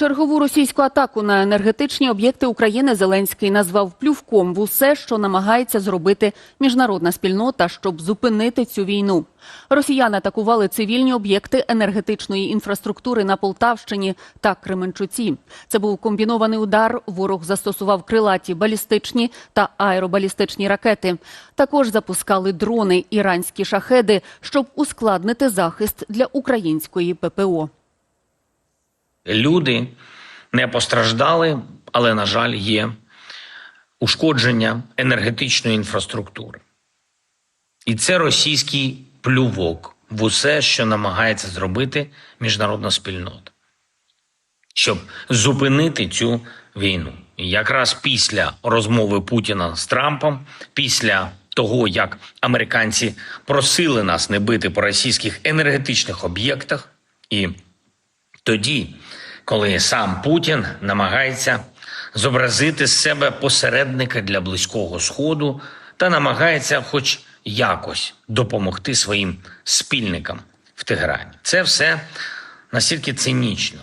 Чергову російську атаку на енергетичні об'єкти України Зеленський назвав плювком в усе, що намагається зробити міжнародна спільнота, щоб зупинити цю війну. Росіяни атакували цивільні об'єкти енергетичної інфраструктури на Полтавщині та Кременчуці. Це був комбінований удар. Ворог застосував крилаті балістичні та аеробалістичні ракети. Також запускали дрони іранські шахеди, щоб ускладнити захист для української ППО. Люди не постраждали, але, на жаль, є ушкодження енергетичної інфраструктури. І це російський плювок в усе, що намагається зробити міжнародна спільнота, щоб зупинити цю війну. І якраз після розмови Путіна з Трампом, після того, як американці просили нас не бити по російських енергетичних об'єктах, і тоді, коли сам Путін намагається зобразити з себе посередника для близького сходу та намагається, хоч якось, допомогти своїм спільникам в тиграні, Це все настільки цинічно,